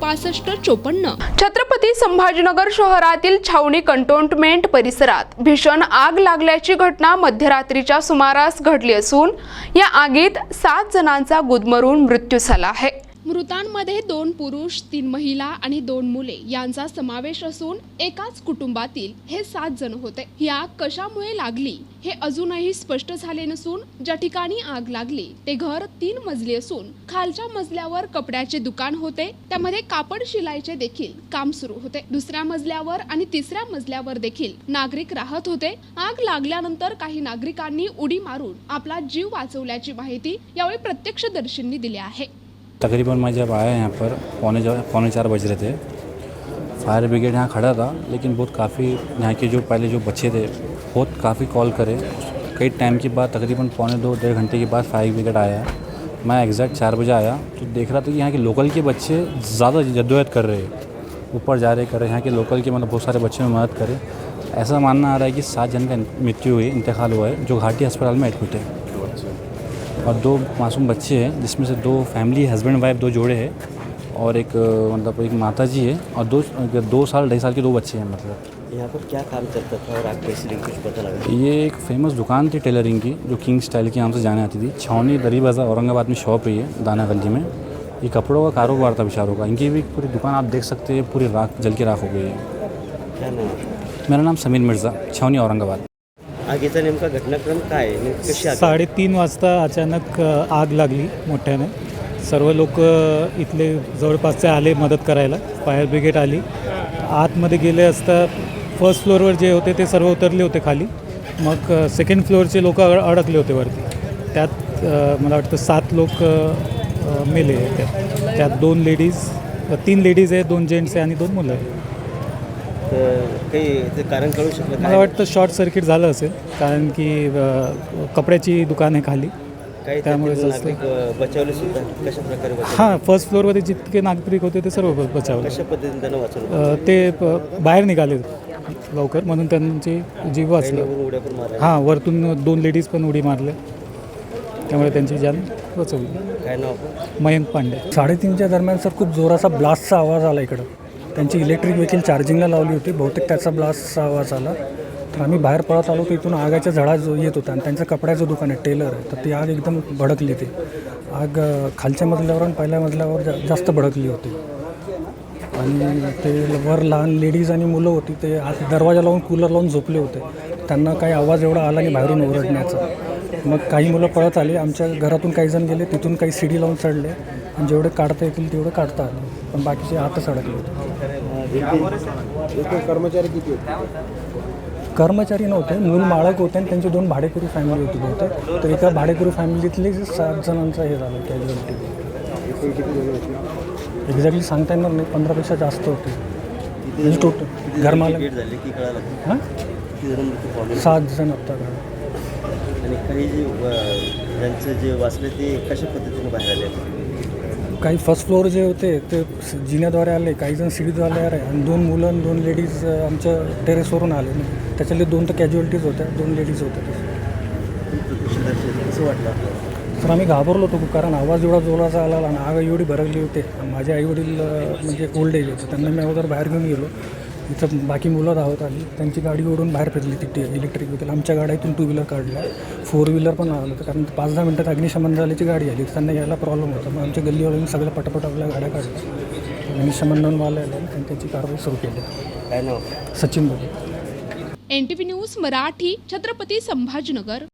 पासष्ट चोपन्न. छत्रपती संभाजीनगर शहरातील छावणी कंटोनमेंट परिसरात भीषण आग लागल्याची घटना मध्यरात्रीच्या सुमारास घडली असून या आगीत सात जणांचा गुदमरून मृत्यू झाला आहे. मृतांमध्ये दोन पुरुष तीन महिला आणि दोन मुले यांचा समावेश असून एकाच कुटुंबातील हे सात जण होते. ही आग कशामुळे लागली हे अजूनही स्पष्ट झाले नसून ज्या ठिकाणी आग लागली ते घर तीन मजली असून खालच्या मजल्यावर कपड्याचे दुकान होते त्यामध्ये कापड शिलाईचे देखील काम सुरू होते. दुसऱ्या मजल्यावर आणि तिसऱ्या मजल्यावर देखील नागरिक राहत होते. आग लागल्यानंतर काही नागरिकांनी उडी मारून आपला जीव वाचवल्याची माहिती यावेळी प्रत्यक्षदर्शींनी दिली आहे. तकरीबन मैं जब आया यहाँ पर, पौने पौने चार बज रहे थे। फायर ब्रिगेड यहाँ खड़ा था, लेकिन बहुत काफ़ी, यहाँ के जो पहले जो बच्चे थे, बहुत काफ़ी कॉल करे। कई टाइम के बाद, तकरीबन पौने दो, डेढ़ घंटे के बाद फायर ब्रिगेड आया। मैं एग्जैक्ट चार बजे आया तो देख रहा था कि यहाँ के लोकल के बच्चे ज़्यादा जद्दोजहद कर रहे ऊपर जा रहे, कर रहे यहाँ के लोकल के मतलब बहुत सारे बच्चे में मदद करे। ऐसा मानना आ रहा है कि सात जन का मृत्यु हुई, इंतकाल हुआ है, जो घाटी अस्पताल में एडमिट है और दो मासूम बच्चे हैं जिसमें से दो फैमिली हस्बैंड वाइफ दो जोड़े हैं और एक मतलब एक माता जी है और दो दो साल ढाई साल के दो बच्चे हैं मतलब। यहाँ पर क्या काम चलता था और आग कैसे कुछ पता लगा? ये एक फ़ेमस दुकान थी टेलरिंग की जो किंग स्टाइल के नाम से जाने आती थी। छावनी दरी बाज़ार औरंगाबाद में शॉप है ये दाना गली में। ये कपड़ों का कारोबार था बेचारों का। इनकी भी पूरी दुकान आप देख सकते हैं पूरी राख जल के राख हो गई है। क्या आहे? मेरा नाम समीर मिर्ज़ा छावनी औरंगाबाद। आगीचा नेमका घटनाक्रम काय? नेमकी कशी आग साडेतीन वाजता अचानक आग लागली मोठ्याने. सर्व लोक इथले जवळपासचे आले मदत करायला. फायर ब्रिगेड आली. आतमध्ये गेले असता फर्स्ट फ्लोअरवर जे होते ते सर्व उतरले होते खाली. मग सेकंड फ्लोअरचे लोक अडकले होते वरती. त्यात मला वाटतं सात लोक मेले. त्यात त्यात दोन लेडीज तीन लेडीज आहे दोन जेंट्स आहे आणि दोन मुलं आहेत. तर काही ते कारण कळू शकलं मला वाटतं शॉर्ट सर्किट झालं असेल कारण की अ, कपड्याची दुकान आहे खाली. काही त्यामुळे नागरिक अ, बचावले सुद्धा? कशा प्रकारे बचावले? हां फर्स्ट फ्लोअरमध्ये जितके नागरिक होते ते सर्व ब- बचावले. कशा पद्धतीने त्यांना वाचवलं? अ, ते प- बाहेर निघाले लवकर म्हणून त्यांची जीव वाचलं. उड्या पण हां वरतून दोन लेडीज पण उडी मारल्या त्यामुळे त्यांची जान वाचवली काय नाव? आपण मयंक पांडे. साडेतीनच्या दरम्यान सर खूप जोराचा ब्लास्टचा आवाज आला इकडं. त्यांची इलेक्ट्रिक व्हेकल चार्जिंगला लावली होती. बहुतेक त्याचा ब्लास्ट आवाज आला. तर आम्ही बाहेर पळत आलो तर इथून आगाच्या झडा जो येत होता आणि त्यांचं कपड्याचं दुकान आहे टेलर आहे. तर ती आग एकदम भडकली ती आग खालच्या मजल्यावर आणि पहिल्या मजल्यावर जा- जास्त भडकली होती. आणि ते वर लहान लेडीज आणि मुलं होती ते आत दरवाजा लावून कूलर लावून झोपले होते. त्यांना काही आवाज एवढा आला नाही बाहेरून ओरडण्याचा. मग काही मुलं पळत आली. आमच्या घरातून काही जण गेले. तिथून काही सीडी लावून चढले. आणि जेवढे काढता येतील तेवढे काढता आले. पण बाकीचे आतच अडकले होते. कर्मचारी नव्हते. मूल माळक होते आणि त्यांची दोन भाडेकरू फॅमिली होती बहुतेक तर एका भाडेकरू फॅमिलीतले सात जणांचं हे झालं कॅज्युअलिटी एक्झॅक्टली सांगता येणार नाही. पंधरापेक्षा जास्त होते. म्हणजे टोटल घरमालक गेट झाले की कळालं? हां? किती सात जण आत्ता आणि काही जे अ, ज्यांचं जे वाचले ते कशा पद्धतीने बाहेर आले? काही फर्स्ट फ्लोअर जे होते ते जिन्याद्वारे आले काही जण सीडीद्वारे आले आणि दोन मुलं आणि दोन लेडीज आमच्या टेरेसवरून आले. त्याच्यातले दोन तर कॅज्युअलिटीज होत्या दोन लेडीज होत्या कसं वाटलं आपल्याला. तर आम्ही घाबरलो होतो कारण आवाज एवढा जोराचा आला आणि आग एवढी भरकली होते. माझे आईवडील म्हणजे ओल्ड एज होते त्यांना मी अगोदर बाहेर घेऊन गेलो. इथं बाकी मुलं धावत आली. त्यांची गाडी ओढून बाहेर फिरली ती इलेक्ट्रिक व्हेकल आमच्या गाड्यातून टू व्हीलर काढल्या. फोर व्हीलर पण आलं होतं. कारण पाच दहा मिनटात अग्निशमन झाल्याची गाडी आली त्यांना यायला प्रॉब्लेम होता. मग आमच्या गल्लीवाल्यांनी सगळं पटापट आपल्या गाड्या काढल्या. अग्निशमन वाले आले आणि त्याची कारवाई सुरू केली? सचिन बोले. N T V news Marathi Chhatrapati Sambhajinagar.